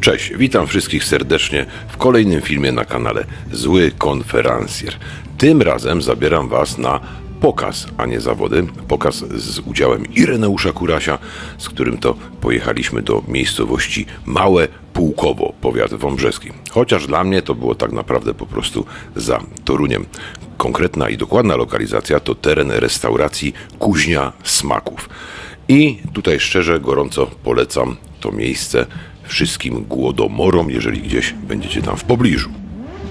Cześć, witam wszystkich serdecznie w kolejnym filmie na kanale Zły Konferencjer. Tym razem zabieram Was na pokaz, a nie zawody. Pokaz z udziałem Ireneusza Kurasia, z którym to pojechaliśmy do miejscowości Małe Pułkowo, powiat wąbrzeski. Chociaż dla mnie to było tak naprawdę po prostu za Toruniem. Konkretna i dokładna lokalizacja to teren restauracji Kuźnia Smaków. I tutaj szczerze, gorąco polecam to miejsce wszystkim głodomorom, jeżeli gdzieś będziecie tam w pobliżu.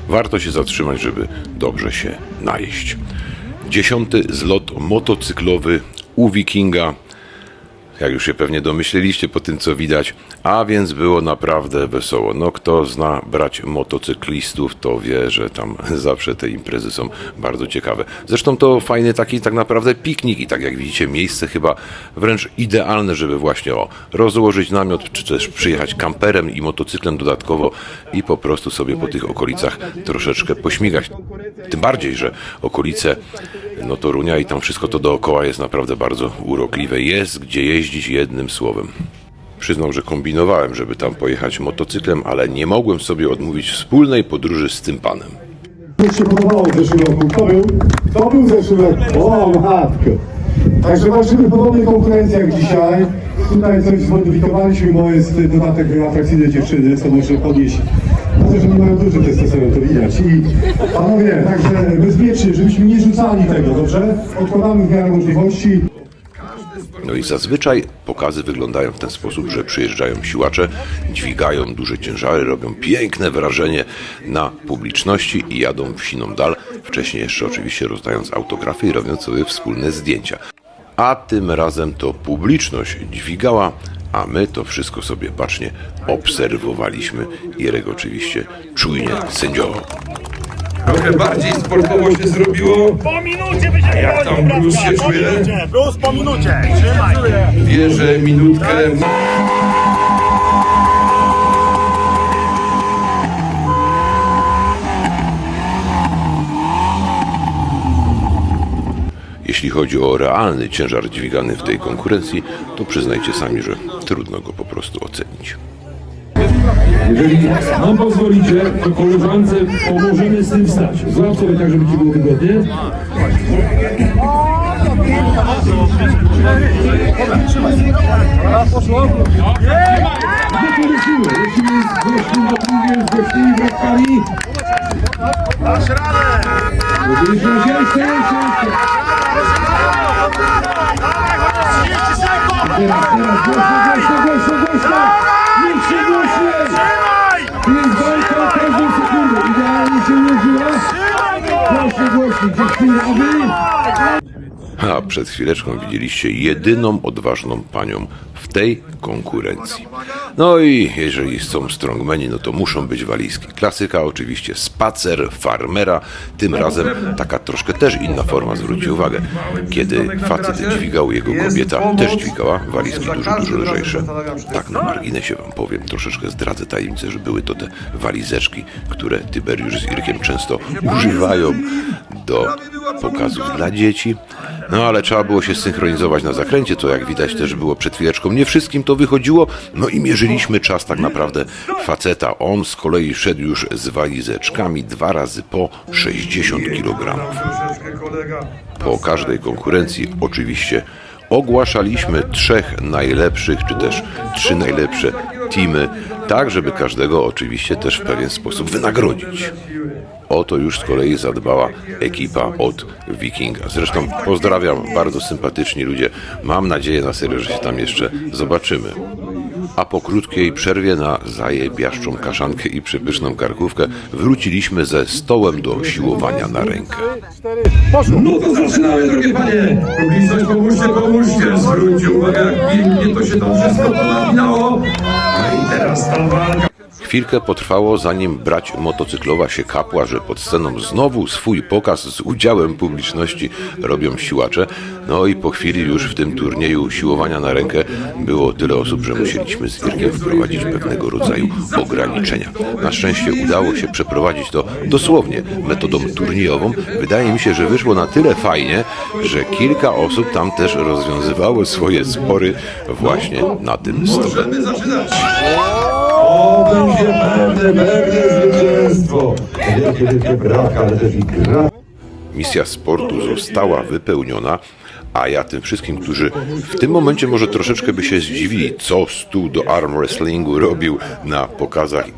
Warto się zatrzymać, żeby dobrze się najeść. Dziesiąty zlot motocyklowy u Wikinga. Jak już się pewnie domyśleliście po tym, co widać, a więc było naprawdę wesoło. No, kto zna brać motocyklistów, to wie, że tam zawsze te imprezy są bardzo ciekawe. Zresztą to fajny taki tak naprawdę piknik i tak jak widzicie, miejsce chyba wręcz idealne, żeby właśnie o, rozłożyć namiot, czy też przyjechać kamperem i motocyklem dodatkowo i po prostu sobie po tych okolicach troszeczkę pośmigać. Tym bardziej, że okolice no Torunia i tam wszystko to dookoła jest naprawdę bardzo urokliwe. Jest gdzie jeździć jednym słowem. Przyznam, że kombinowałem, żeby tam pojechać motocyklem, ale nie mogłem sobie odmówić wspólnej podróży z tym panem. Mi się podobało w zeszłym roku. Kto był? Kto był w zeszłym roku? O, matko. Także walczymy w podobnej konkurencji jak dzisiaj. Tutaj coś zmodyfikowaliśmy, bo jest dodatek atrakcyjne dziewczyny, co muszę podnieść. Myślę, że nie mają duży testosteron, to widać. I panowie, także bezpiecznie, żebyśmy nie rzucali tego, dobrze? Odkładamy w miarę możliwości. No i zazwyczaj pokazy wyglądają w ten sposób, że przyjeżdżają siłacze, dźwigają duże ciężary, robią piękne wrażenie na publiczności i jadą w siną dal. Wcześniej jeszcze oczywiście rozdając autografy i robiąc sobie wspólne zdjęcia. A tym razem to publiczność dźwigała, a my to wszystko sobie bacznie obserwowaliśmy. Jerek oczywiście czujnie sędziował. Trochę bardziej sportowo się zrobiło. Po minucie będzie Jak tam Bruce się po czuje? minucie, Bruce po minucie, trzymaj. Bierze minutkę. Jeśli chodzi o realny ciężar dźwigany w tej konkurencji, to przyznajcie sami, że trudno go po prostu ocenić. Jeżeli nam pozwolicie, to koleżance pomożemy z tym wstać. Złap sobie tak, żeby ci było wygodnie. Lecimy? Lecimy z gośćmi na drugie, z. Dasz radę. Jeszcze, jeszcze, jeszcze, jeszcze. 30 sekund. Teraz, teraz, głośno, głośno, głośno, głośno. Jest walka o każdą sekundę. Idealnie się ułożyła. Dziewczyny, a? A przed chwileczką widzieliście jedyną odważną panią tej konkurencji. No i jeżeli są strongmeni, no to muszą być walizki. Klasyka oczywiście spacer farmera, tym razem taka troszkę też inna forma, zwróćcie uwagę. Kiedy facet dźwigał, jego kobieta też dźwigała walizki dużo, dużo lżejsze. Tak na marginesie wam powiem, troszeczkę zdradzę tajemnicę, że były to te walizeczki, które Tyberiusz z Irkiem często używają do pokazów dla dzieci. No ale trzeba było się synchronizować na zakręcie, co jak widać też było przed chwileczką. Nie wszystkim to wychodziło, no i mierzyliśmy czas tak naprawdę faceta. On z kolei szedł już z walizeczkami dwa razy po 60 kg. Po każdej konkurencji oczywiście ogłaszaliśmy trzech najlepszych, czy też trzy najlepsze teamy, tak żeby każdego oczywiście też w pewien sposób wynagrodzić. O to już z kolei zadbała ekipa od Wikinga. Zresztą pozdrawiam, bardzo sympatyczni ludzie. Mam nadzieję na serio, że się tam jeszcze zobaczymy. A po krótkiej przerwie na zajebiaszczą kaszankę i przepyszną karkówkę wróciliśmy ze stołem do siłowania na rękę. No to zaczynamy, drogie panie. Publiczność, pomóżcie, pomóżcie. Zwróćcie uwagę, jak pilnie to się tam wszystko ponawinało. No i teraz ta walka. Chwilkę potrwało, zanim brać motocyklowa się kapła, że pod sceną znowu swój pokaz z udziałem publiczności robią siłacze. No i po chwili już w tym turnieju siłowania na rękę było tyle osób, że musieliśmy z Irkiem wprowadzić pewnego rodzaju ograniczenia. Na szczęście udało się przeprowadzić to dosłownie metodą turniejową. Wydaje mi się, że wyszło na tyle fajnie, że kilka osób tam też rozwiązywało swoje spory właśnie na tym stole. Będzie pewne, pewne zwycięstwo. Wielkie, wielkie brawa, ale też i gra. Misja sportu została wypełniona, a ja tym wszystkim, którzy w tym momencie może troszeczkę by się zdziwili, co stół do arm wrestlingu robił na pokazach y,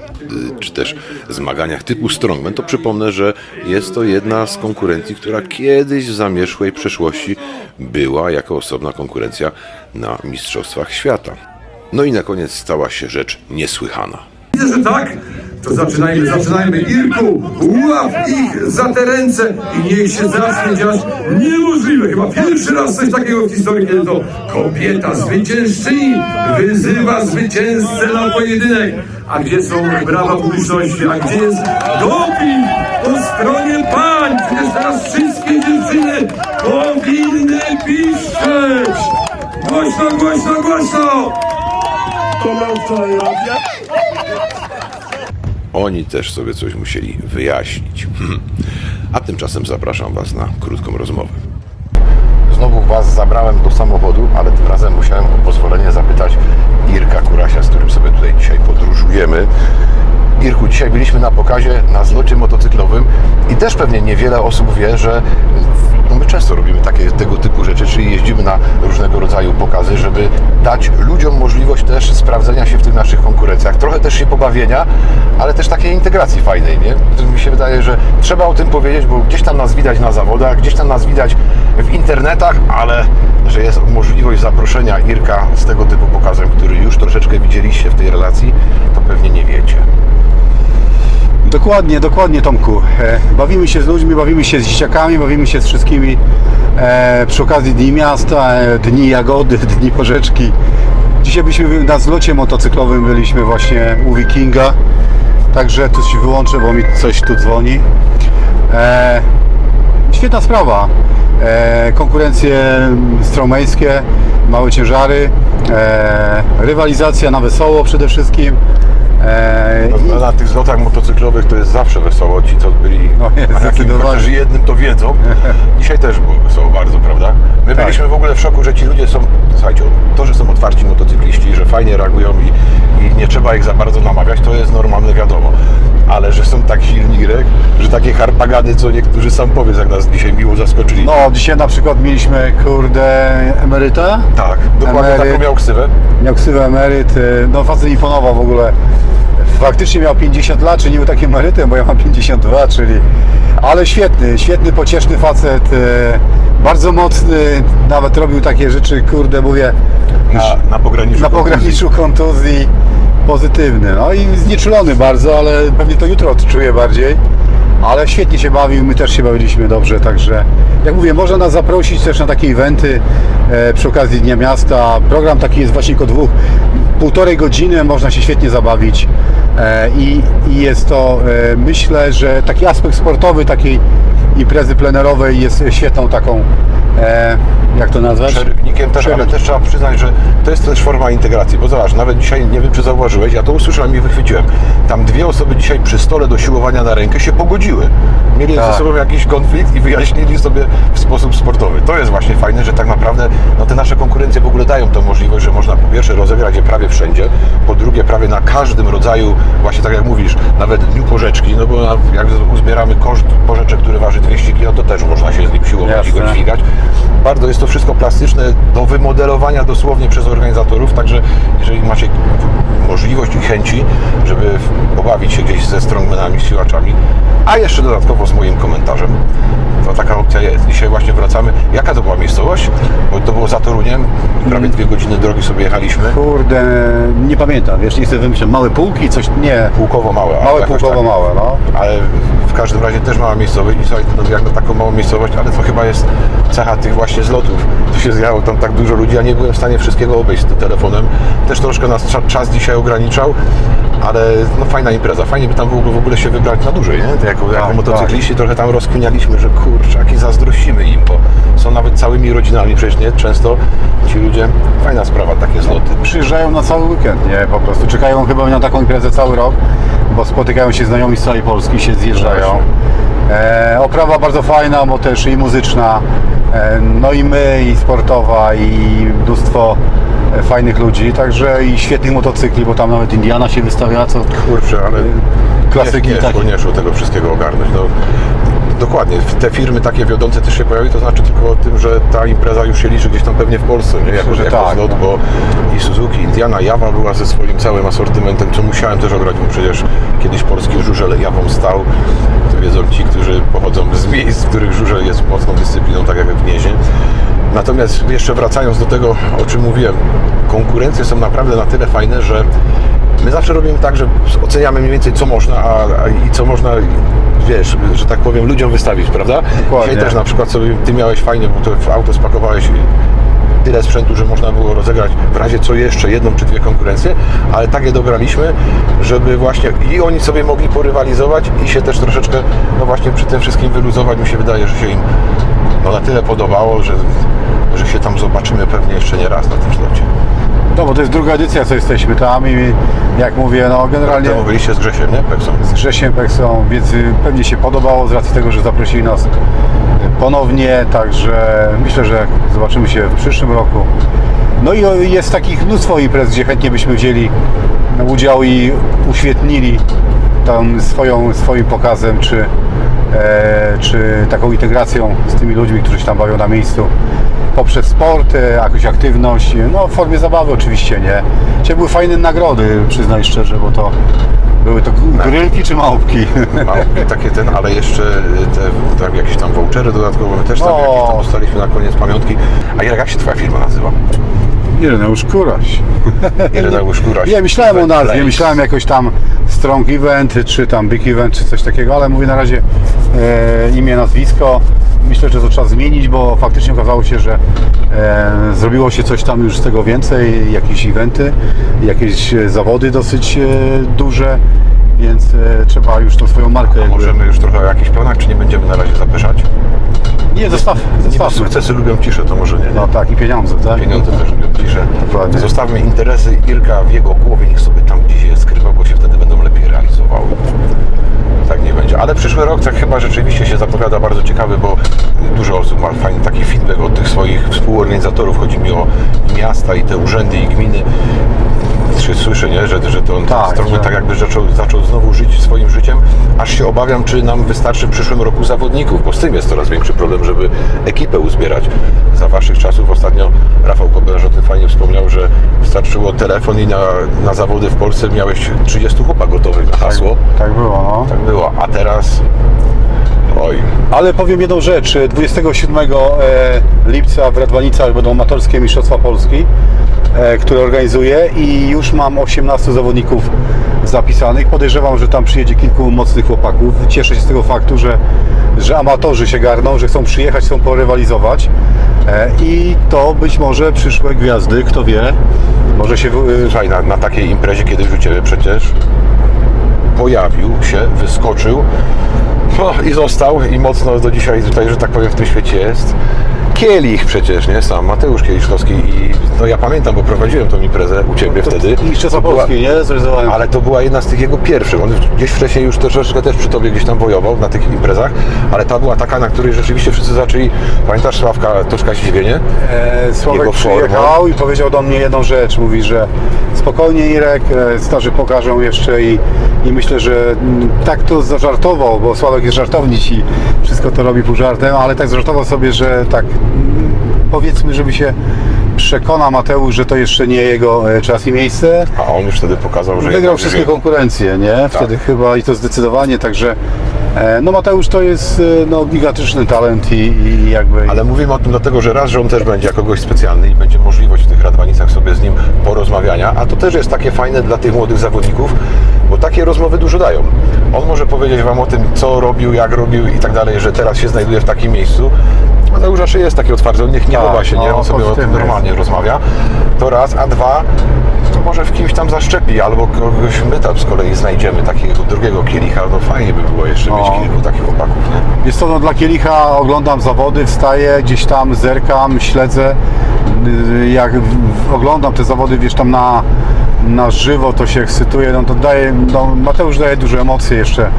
czy też zmaganiach typu strongman, to przypomnę, że jest to jedna z konkurencji, która kiedyś w zamierzchłej przeszłości była jako osobna konkurencja na Mistrzostwach Świata. No i na koniec stała się rzecz niesłychana. Widzę, że tak. To zaczynajmy, zaczynajmy. Irku, łap ich za te ręce i niech się zacznie dziać niemożliwe. Chyba pierwszy raz coś takiego w historii, kiedy to kobieta zwyciężczyni wyzywa zwycięzcę na pojedynek. A gdzie są brawa publiczności? A gdzie jest doping po stronie pań? Oni też sobie coś musieli wyjaśnić. A tymczasem zapraszam Was na krótką rozmowę. Znowu Was zabrałem do samochodu, ale tym razem musiałem o pozwolenie zapytać Irka Kurasia, z którym sobie tutaj dzisiaj podróżujemy. Irku, dzisiaj byliśmy na pokazie na zlocie motocyklowym i też pewnie niewiele osób wie, że no my często robimy takie tego typu rzeczy, czyli jeździmy na różnego rodzaju pokazy, żeby dać ludziom możliwość też sprawdzenia się w tych naszych konkurencjach, trochę też się pobawienia, ale też takiej integracji fajnej, nie? Mi się wydaje, że trzeba o tym powiedzieć, bo gdzieś tam nas widać na zawodach, gdzieś tam nas widać w internetach, ale że jest możliwość zaproszenia Irka z tego typu pokazem, który już troszeczkę widzieliście w tej relacji, to pewnie nie wiecie. Dokładnie, dokładnie Tomku. E, Bawimy się z ludźmi, bawimy się z dzieciakami, bawimy się z wszystkimi e, przy okazji Dni Miasta, e, Dni Jagody, Dni Porzeczki. Dzisiaj byliśmy na zlocie motocyklowym, byliśmy właśnie u Wikinga. Także tu się wyłączę, bo mi coś tu dzwoni. E, świetna sprawa. E, konkurencje strongmańskie, małe ciężary, e, rywalizacja na wesoło przede wszystkim. No, na tych zlotach motocyklowych to jest zawsze wesoło. Ci, co byli No, chociaż jednym, to wiedzą. Dzisiaj też było wesoło bardzo, prawda? My Tak. byliśmy w ogóle w szoku, że ci ludzie są, słuchajcie, to, że są otwarci motocykliści, że fajnie reagują i, i nie trzeba ich za bardzo namawiać, to jest normalne, wiadomo. Ale że są tak silni, Greg, że takie harpagany, co niektórzy sam powiedz, jak nas dzisiaj miło zaskoczyli. No, dzisiaj na przykład mieliśmy, kurde, emeryta. Tak, dokładnie Emeryt. taką miał ksywę. Miał ksywę emeryt. y, No, facet imponował w ogóle. Faktycznie miał 50 lat, czy nie był takim emerytem, bo ja mam 52, czyli... Ale świetny, świetny, pocieszny facet. Bardzo mocny. Nawet robił takie rzeczy, kurde, mówię, Na, na pograniczu. na pograniczu kontuzji. Pozytywny. No i znieczulony bardzo, ale pewnie to jutro odczuję bardziej. Ale świetnie się bawił, my też się bawiliśmy dobrze, także jak mówię, można nas zaprosić też na takie eventy e, przy okazji Dnia Miasta. Program taki jest właśnie około dwóch, półtorej godziny, można się świetnie zabawić e, i, i jest to, e, myślę, że taki aspekt sportowy takiej imprezy plenerowej jest świetną taką, e, jak to nazwać? przerywnikiem też, ale też trzeba przyznać, że to jest też forma integracji, bo zobacz, nawet dzisiaj, nie wiem czy zauważyłeś, ja to usłyszałem i wychwyciłem, tam dwie osoby dzisiaj przy stole do siłowania na rękę się pogodziły. Mieli Tak. ze sobą jakiś konflikt i wyjaśnili sobie w sposób sportowy. To jest właśnie fajne, że tak naprawdę no, te nasze konkurencje w ogóle dają tą możliwość, że można po pierwsze rozegrać je prawie wszędzie, po drugie prawie na każdym rodzaju, właśnie tak jak mówisz, nawet dniu porzeczki, no bo jak uzbieramy koszt porzeczek, który waży 200 kg, to też można się z nim siłować i go Jasne. dźwigać. Bardzo jest to wszystko plastyczne, do wymodelowania dosłownie przez organizatorów, także jeżeli macie możliwość i chęci, żeby pobawić się gdzieś ze strongmanami, z siłaczami, a jeszcze dodatkowo z moim komentarzem, to taka opcja jest. Dzisiaj właśnie wracamy. Jaka to była miejscowość? Bo to było za Toruniem, prawie dwie godziny drogi sobie jechaliśmy. Kurde, nie pamiętam, wiesz, nie chcę wymyśleć, małe półki, coś, nie, Pułkowo małe. ale małe jakoś półkowo tak. małe, no. ale w każdym razie też mała miejscowość i słuchaj, no, jak na taką małą miejscowość, ale to chyba jest cecha tych właśnie zlotów. Tu się zjało tam tak dużo ludzi, ja nie byłem w stanie wszystkiego obejść z tym telefonem. Też troszkę nas cza- czas dzisiaj ograniczał, ale no fajna impreza. Fajnie by tam w ogóle, w ogóle się wybrać na dłużej, nie? Jako, jako Tak, motocykliści trochę tam rozkminialiśmy, że kurczaki zazdrościmy im, bo są nawet całymi rodzinami przecież, nie? Często ci ludzie, fajna sprawa, takie zloty. Przyjeżdżają na cały weekend, nie, po prostu. Czekają chyba na taką imprezę cały rok, bo spotykają się znajomi z całej Polski, się zjeżdżają. E, oprawa bardzo fajna, bo też i muzyczna, e, no i my, i sportowa, i mnóstwo e, fajnych ludzi, także i świetnych motocykli, bo tam nawet Indiana się wystawia, co Kurczę, ale Klasyki nie, nie, takie. nie szło tego wszystkiego ogarnąć. No, dokładnie, te firmy takie wiodące też się pojawiły, to znaczy tylko o tym, że ta impreza już się liczy gdzieś tam pewnie w Polsce, nie? Jako, że tak, zlot, no. bo i Suzuki, Indiana, Jawa była ze swoim całym asortymentem, co musiałem też ograć, bo przecież kiedyś polski żużel Jawą stał, to wiedzą ci, którzy pochodzą z miejsc, w których żużel jest mocną dyscypliną, tak jak w Gnieźnie. Natomiast jeszcze wracając do tego, o czym mówiłem, konkurencje są naprawdę na tyle fajne, że my zawsze robimy tak, że oceniamy mniej więcej co można a, a, i co można, wiesz, że tak powiem, ludziom wystawić, prawda? Dokładnie. Dzisiaj też na przykład sobie ty miałeś fajnie, bo to w auto spakowałeś tyle sprzętu, że można było rozegrać w razie co jeszcze jedną czy dwie konkurencje, ale tak je dobraliśmy, żeby właśnie i oni sobie mogli porywalizować i się też troszeczkę, no właśnie przy tym wszystkim wyluzować. Mi się wydaje, że się im no na tyle podobało, że, że się tam zobaczymy pewnie jeszcze nie raz na tym zlocie. No bo to jest druga edycja, co jesteśmy tam i jak mówię, no generalnie Temu byliście z Grzesiem, nie? Pekson. z Grzesiem Peksą, więc y, pewnie się podobało z racji tego, że zaprosili nas y, ponownie, także myślę, że zobaczymy się w przyszłym roku. No i jest takich mnóstwo imprez, gdzie chętnie byśmy wzięli udział i uświetnili tam swoją, swoim pokazem, czy, e, czy taką integracją z tymi ludźmi, którzy się tam bawią na miejscu poprzez sport, e, jakąś aktywność, no w formie zabawy oczywiście, nie? Dzisiaj były fajne nagrody, przyznaj szczerze, bo to były to grylki czy małpki? Małpki takie ten, ale jeszcze te tak, jakieś tam vouchery dodatkowe, my też tam O. jakieś tam dostaliśmy na koniec pamiątki. A jak się twoja firma nazywa? Ireneusz Kuraś. Ireneusz Kuraś. Nie, myślałem o nazwie, Place. myślałem jakoś tam Strong Event, czy tam Big Event, czy coś takiego, ale mówię na razie e, imię, nazwisko. Myślę, że to trzeba zmienić, bo faktycznie okazało się, że e, zrobiło się coś tam już z tego więcej, jakieś eventy, jakieś zawody dosyć e, duże, więc e, trzeba już tą swoją markę A jakby... możemy już trochę o jakichś planach, czy nie będziemy na razie zapyszać? Nie, zostaw, Niby zostawmy. sukcesy lubią ciszę, to może nie. No tak, i pieniądze, tak? Pieniądze też lubią ciszę. Dokładnie. Zostawmy interesy Irka w jego głowie, niech sobie tam gdzieś je skrywa, bo się wtedy będą lepiej realizowały. Tak nie będzie. Ale przyszły rok tak chyba rzeczywiście się zapowiada bardzo ciekawy, bo dużo osób ma fajny taki feedback od tych swoich współorganizatorów. Chodzi mi o miasta i te urzędy i gminy. Się słyszę, nie? Że, że to on Tak, tak, że- tak jakby zaczął, zaczął znowu żyć swoim życiem, aż się obawiam, czy nam wystarczy w przyszłym roku zawodników, bo z tym jest coraz większy problem, żeby ekipę uzbierać. Za waszych czasów ostatnio Rafał Koberz o tym fajnie wspomniał, że wystarczyło telefon i na, na zawody w Polsce miałeś 30 chłopak gotowych na hasło. Tak było, no. Tak było, a teraz oj, Ale powiem jedną rzecz. 27 e, lipca w Radwanicach będą amatorskie Mistrzostwa Polski, e, które organizuję i już mam 18 zawodników zapisanych. Podejrzewam, że tam przyjedzie kilku mocnych chłopaków. Cieszę się z tego faktu, że, że amatorzy się garną, że chcą przyjechać, chcą porywalizować E, i to być może przyszłe gwiazdy, kto wie, może się... Słuchaj, na, na takiej imprezie kiedyś u Ciebie przecież pojawił się, wyskoczył no, i został i mocno do dzisiaj tutaj, że tak powiem, w tym świecie jest. Kielich przecież, nie? Sam Mateusz Kieliszkowski i no ja pamiętam, bo prowadziłem tą imprezę u Ciebie wtedy. Mistrzostwa To była- Polski, nie? Zrealizowałem. Ale to była jedna z tych jego pierwszych. On gdzieś wcześniej już troszeczkę też przy Tobie gdzieś tam wojował na tych imprezach, ale ta była taka, na której rzeczywiście wszyscy zaczęli, pamiętasz Sławka Toszka Zdziwienie? E, Sławek Jego przyjechał i powiedział do mnie jedną rzecz. Mówi, że spokojnie Irek, e, starzy pokażą jeszcze i, i myślę, że mm, tak to zażartował, bo Sławek jest żartownic i wszystko to robi pół żartem, ale tak zażartował sobie, że tak powiedzmy, żeby się przekona Mateusz, że to jeszcze nie jego e, czas i miejsce. A on już wtedy pokazał, że Wygrał wszystkie konkurencje, nie? Wtedy chyba i to zdecydowanie, także no Mateusz to jest e, no, gigantyczny talent i, i jakby... Ale mówimy o tym dlatego, że raz, że on też będzie jako gość specjalny i będzie możliwość w tych radwanicach sobie z nim porozmawiania, a to też jest takie fajne dla tych młodych zawodników, bo takie rozmowy dużo dają. On może powiedzieć Wam o tym, co robił, jak robił i tak dalej, że teraz się znajduje w takim miejscu. Mateusz raczej jest taki otwarty, on niech nie Tak, się, nie? no, On sobie o tym normalnie rozmawia. To raz, a dwa, może w kimś tam zaszczepi, albo kogoś my tam z kolei znajdziemy, takiego drugiego kielicha, no fajnie by było jeszcze mieć No. kilku takich chłopaków, nie? Jest to no, dla Kielicha, oglądam zawody, wstaję, gdzieś tam zerkam, śledzę. Y, Jak oglądam te zawody, wiesz, tam na, na żywo, to się ekscytuję, no to daje, no, Mateusz daje duże emocje jeszcze.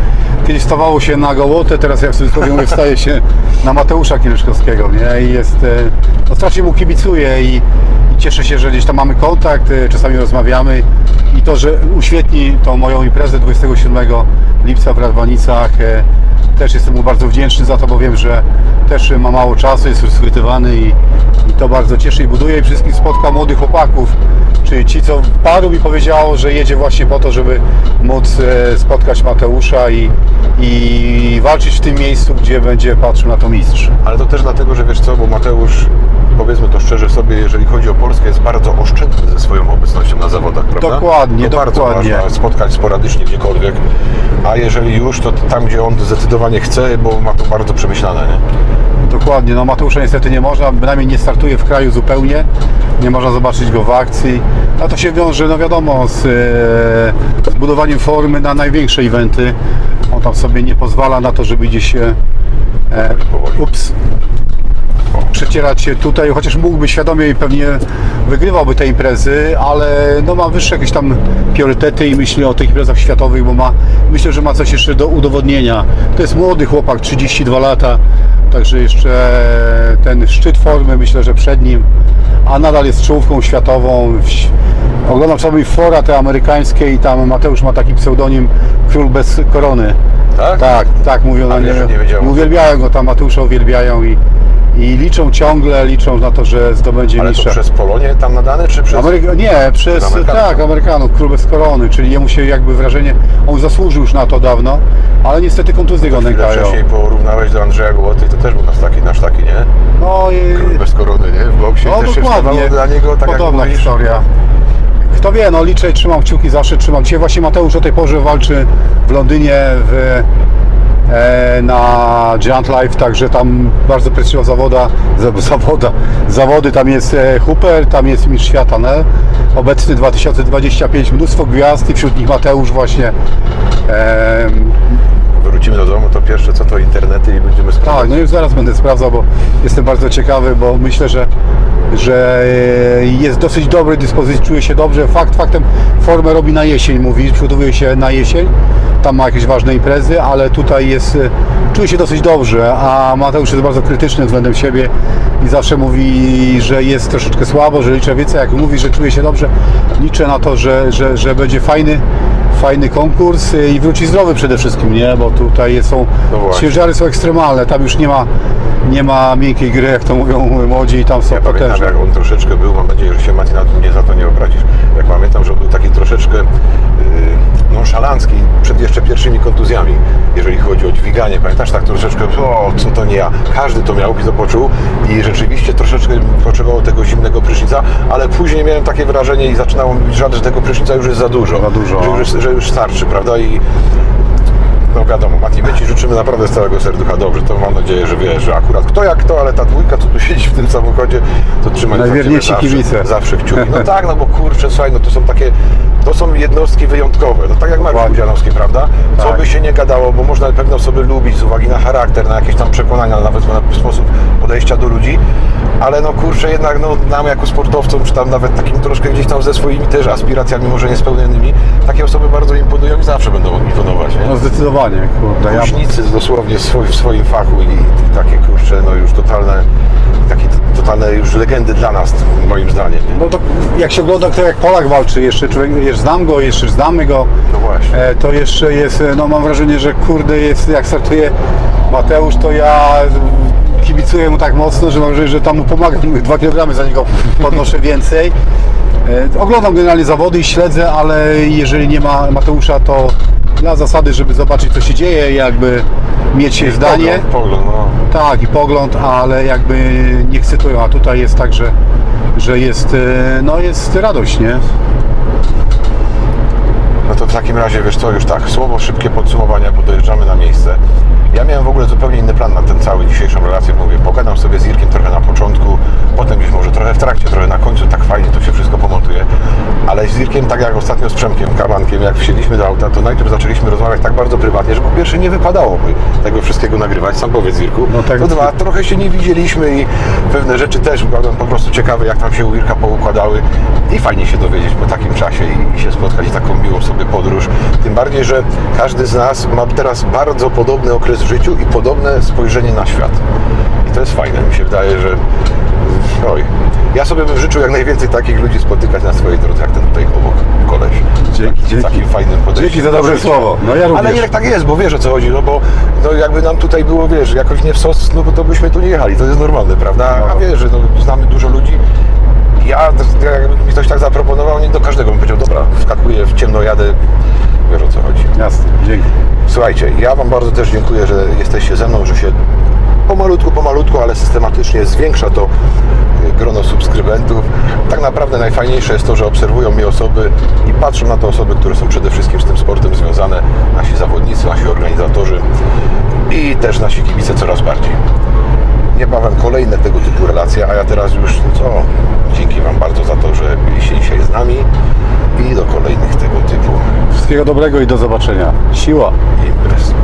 Kiedyś stawało się na Gołotę, teraz jak sobie mówię, wstaje się na Mateusza Kieliszkowskiego, nie? I jest, e, no strasznie mu kibicuję i, i cieszę się, że gdzieś tam mamy kontakt, e, czasami rozmawiamy i to, że uświetni tą moją imprezę 27 lipca w Radwanicach. e, Też jestem mu bardzo wdzięczny za to, bo wiem, że też ma mało czasu, jest rozchwytywany i, i to bardzo cieszy i buduje i wszystkich spotka młodych chłopaków, czyli ci, co paru mi powiedziało, że jedzie właśnie po to, żeby móc e, spotkać Mateusza i, i walczyć w tym miejscu, gdzie będzie patrzył na to mistrz. Ale to też dlatego, że wiesz co, bo Mateusz, powiedzmy to szczerze sobie, jeżeli chodzi o Polskę, jest bardzo oszczędny ze swoją obecnością na zawodach, prawda? Dokładnie, to bardzo dokładnie. można spotkać sporadycznie gdziekolwiek, a jeżeli już, to tam, gdzie on zdecydowanie chce, bo ma to bardzo przemyślane, nie? Dokładnie, no Mateusza niestety nie można, bynajmniej nie startuje w kraju zupełnie, nie można zobaczyć go w akcji, a to się wiąże, no wiadomo, z, e, z budowaniem formy na największe eventy. On tam sobie nie pozwala na to, żeby gdzieś się, e, ups, przecierać się tutaj, chociaż mógłby świadomie i pewnie wygrywałby te imprezy, ale no ma wyższe jakieś tam priorytety i myśli o tych imprezach światowych, bo ma, myślę, że ma coś jeszcze do udowodnienia. To jest młody chłopak, 32 lata, także jeszcze ten szczyt formy myślę, że przed nim, a nadal jest czołówką światową. Oglądam czasami fora te amerykańskie i tam Mateusz ma taki pseudonim Król bez korony. Tak? Tak, tak mówią na nie wiedziałem. Uwielbiają go tam, Mateusza uwielbiają i, i liczą ciągle, liczą na to, że zdobędzie Ale to mistrzostwo. przez Polonię tam nadane, czy przez... Ameryka, nie, przez Amerykanów. tak, Amerykanów, król bez korony, czyli jemu się jakby wrażenie, on zasłużył już na to dawno, ale niestety kontuzje go Chwilę nękają. wcześniej porównałeś do Andrzeja Głoty, to też był nasz taki, nasz taki, nie? No, i, Bez korony, nie? W boksie no też się dokładnie, wstawało dla niego, tak podobna jak mówisz. historia. Kto wie, no liczę, trzymam kciuki, zawsze trzymam. Dzisiaj właśnie Mateusz o tej porze walczy w Londynie w, na Giant Life, także tam bardzo prestiżowa zawoda, za- zawoda, zawody, tam jest e, Hooper, tam jest Mistrz Świata, nie? obecny 2025, mnóstwo gwiazd i wśród nich Mateusz właśnie. Wrócimy do domu, to pierwsze co to internety i będziemy sprawdzać. tak, no już zaraz będę sprawdzał, bo jestem bardzo ciekawy, bo myślę, że, że e, jest dosyć dobrej dyspozycji, czuje się dobrze. Fakt faktem formę robi na jesień, mówi, przygotowuje się na jesień. Tam ma jakieś ważne imprezy, ale tutaj jest, e, czuje się dosyć dobrze, a Mateusz jest bardzo krytyczny względem siebie i zawsze mówi, że jest troszeczkę słabo, że liczę więcej. Jak mówi, że czuje się dobrze, liczę na to, że, że, że będzie fajny, fajny konkurs i wróci zdrowy przede wszystkim, nie? Bo tutaj są No ciężary są ekstremalne, tam już nie ma, nie ma miękkiej gry, jak to mówią młodzi i tam są Ja pamiętam, potężne. jak on troszeczkę był, mam nadzieję, że się Mati na mnie za to nie obrazisz. Jak pamiętam, że on był taki troszeczkę yy, nonszalancki przed jeszcze pierwszymi kontuzjami, jeżeli chodzi o dźwiganie. Pamiętasz, tak troszeczkę, o, co to nie ja. Każdy to miał i to poczuł i rzeczywiście troszeczkę potrzebował tego zimnego prysznica, ale później miałem takie wrażenie i zaczynało mi być żal, że tego prysznica już jest za dużo. Za dużo. Że już, że już starczy, prawda? I no wiadomo, Mati, my Ci życzymy naprawdę z całego serducha dobrze. To mam nadzieję, że wiesz, że akurat kto jak to, ale ta dwójka, co tu siedzi w tym samochodzie, to trzymaj za Najwierniejsi ciebie zawsze, kibice. zawsze kciuki. No tak, no bo kurczę, słuchaj, no to są takie, to są jednostki wyjątkowe. No tak jak Mariusz. Budzianowski, prawda? Co Tak. by się nie gadało, bo można pewne osoby lubić z uwagi na charakter, na jakieś tam przekonania, nawet na sposób podejścia do ludzi, ale no kurczę, jednak no, nam jako sportowcom, czy tam nawet takim troszkę gdzieś tam ze swoimi też aspiracjami, może niespełnionymi, takie osoby bardzo imponują i zawsze będą imponować, nie? No zdecydowanie, kurde. Ja, Kuźnicy dosłownie w swoim, w swoim fachu i, i takie kurcze, no już totalne, takie totalne już legendy dla nas, moim zdaniem. Nie? no to jak się ogląda, kto jak Polak walczy, jeszcze człowiek, jeszcze znam go, jeszcze znamy go, No właśnie. e, to jeszcze jest, e, no mam wrażenie, że kurde jest, jak startuje Mateusz, to ja kibicuję mu tak mocno, że mam wrażenie, że tam mu pomagam, dwa kilogramy za niego podnoszę więcej. E, Oglądam generalnie zawody i śledzę, ale jeżeli nie ma Mateusza, to dla zasady, żeby zobaczyć co się dzieje, jakby mieć zdanie. Pogląd, pogląd, no. Tak, i pogląd, ale jakby nie ekscytują, a tutaj jest tak, że, że jest, e, no jest radość, nie? No to w takim razie, wiesz co, już tak, słowo szybkie podsumowania, bo dojeżdżamy na miejsce. Ja miałem w ogóle zupełnie inny plan na ten cały dzisiejszą relację. Mówię, pogadam sobie z Irkiem trochę na początku, potem już może trochę w trakcie, trochę na końcu, tak fajnie to się wszystko pomontuje. Ale z Irkiem, tak jak ostatnio z Przemkiem, Kamankiem, jak wsiedliśmy do auta, to najpierw zaczęliśmy rozmawiać tak bardzo prywatnie, że po pierwsze nie wypadałoby tego wszystkiego nagrywać, sam powiedz Irku. No tak. To dwa, trochę się nie widzieliśmy i pewne rzeczy też byłem po prostu ciekawy, jak tam się u Irka poukładały i fajnie się dowiedzieć po takim czasie i, i się spotkać i taką miłą sobie podróż. Tym bardziej, że każdy z nas ma teraz bardzo podobny okres w życiu i podobne spojrzenie na świat. I to jest fajne. Mi się wydaje, że oj, Ja sobie bym życzył jak najwięcej takich ludzi spotykać na swojej drodze, jak ten tutaj obok koleś. Dzięki, dzięki. takim fajnym podejściem. Dzięki za do dobre słowo. No ja również. Ale nie tak jest, bo wiesz o co chodzi, no bo no jakby nam tutaj było, wiesz, jakoś nie w sos, no bo to byśmy tu nie jechali, to jest normalne, prawda? A wiesz, że no, znamy dużo ludzi. Ja, jakby mi ktoś tak zaproponował, nie do każdego bym powiedział, dobra, wskakuję w ciemno, jadę, wiesz o co chodzi. Jasne, dzięki. Słuchajcie, ja Wam bardzo też dziękuję, że jesteście ze mną, że się pomalutku, pomalutku, ale systematycznie zwiększa to y, grono subskrybentów. Tak naprawdę najfajniejsze jest to, że obserwują mnie osoby i patrzą na te osoby, które są przede wszystkim z tym sportem związane, nasi zawodnicy, nasi organizatorzy i też nasi kibice coraz bardziej. Niebawem kolejne tego typu relacje, a ja teraz już, no co, dzięki Wam bardzo za to, że byliście dzisiaj z nami i do kolejnych tego typu Wszystkiego dobrego i do zobaczenia. Siła. imprez.